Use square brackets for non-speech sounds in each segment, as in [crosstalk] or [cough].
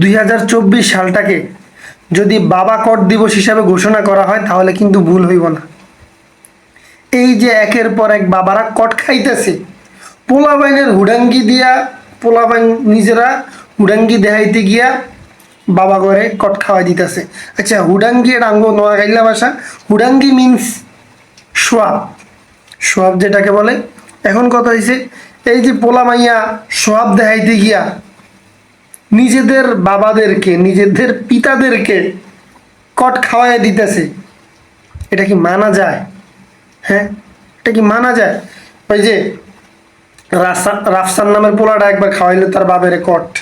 দুই হাজার চব্বিশ সালটাকে যদি বাবা কট দিবস হিসাবে ঘোষণা করা হয়, তাহলে কিন্তু ভুল হইব না। এই যে একের পর এক বাবারা কট খাইতেছে। পোলাবাইনের হুডাঙ্গি দিয়া, পোলাবাইন নিজেরা হুডাঙ্গি দেখাইতে গিয়া বাবা ঘরে কট খাওয়াই দিতেছে। আচ্ছা হুডাঙ্গি এর আঙ্গ নোয়াখাইলা ভাষা, হুডাঙ্গি মিনস সোয়াব। সোয়াব যেটাকে বলে। এখন কথা হয়েছে এই যে পোলা মাইয়া সোয়াব দেখাইতে গিয়া নিজেদের বাবাদেরকে, নিজেদের পিতাদেরকে কট খাওয়াই দিতেছে। এটা কি মানা যায়? হ্যাঁ? এটা কি মানা যায়? ওই যে রাফসান নামের পোলাটা একবার খাওয়াইলো তার বাবের কট।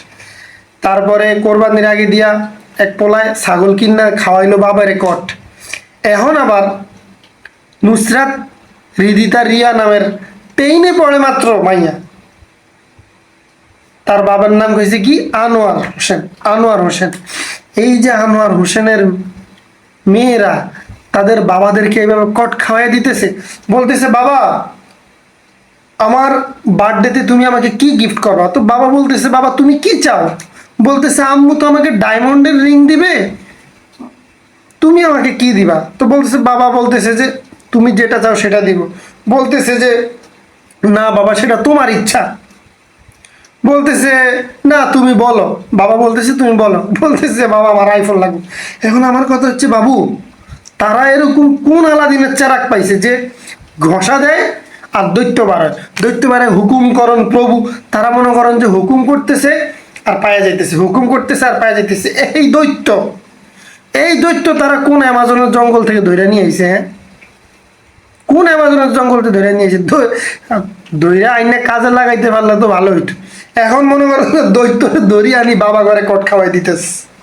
তারপরে কোরবানির আগে দিয়া এক পোলায় ছাগল কিনা খাওয়াইলো বাবার কট। এখন আবার নুসরাত হৃদিতা রিয়া নামের পেইনে পড়ে মাত্র মাইয়া। তার বাবার নাম হয়েছে কি? আনোয়ার হোসেন। আনোয়ার হোসেন। এই যে আনোয়ার হোসেনের মেয়েরা, তাদের বাবাদেরকে এইভাবে কট খাওয়াই দিতেছে। বলতেছে, বাবা, আমার বার্থডেতে তুমি আমাকে কি গিফট করবা? তো বাবা বলতেছে, বাবা, তুমি কি চাও? বলতেছে, আম্মু তো আমাকে ডায়মন্ডের রিং দিবে। তুমি আমাকে কি দিবা? তো বলতেছে, বাবা বলতেছে যে, তুমি যেটা চাও সেটা দিব। বলতেছে যে, না বাবা, সেটা তোমার ইচ্ছা। বলতেছে, না, তুমি বলো। বাবা বলতেছে, তুমি বলো। [laughs] বলতেছে, বাবা, আমার আইফোন লাগবে। এখন আমার কথা হচ্ছে, বাবু, তারা এরকম কোন আলাদিনের চারাক পাইছে যে ঘষা দেয় আর দৈত্য বাড়ায়? দৈত্য বাড়ায় হুকুম করন প্রভু। তারা মনে করেন যে হুকুম করতেছে আর পায়া যাইতেছে। হুকুম করতেছে আর পায়া যাইতেছে। এই দৈত্য এই দৈত্য তারা কোন অ্যামাজনের জঙ্গল থেকে ধরে নিয়ে আইছে হ্যাঁ? কোন অ্যামাজনের জঙ্গল থেকে ধরে নিয়েছে ধরে আইনে কাজে লাগাইতে পারলে তো ভালো হইতো। এখন মনে করো দৈত্য দড়ি আনি বাবা ঘরে কট খাওয়াই দিতেছে।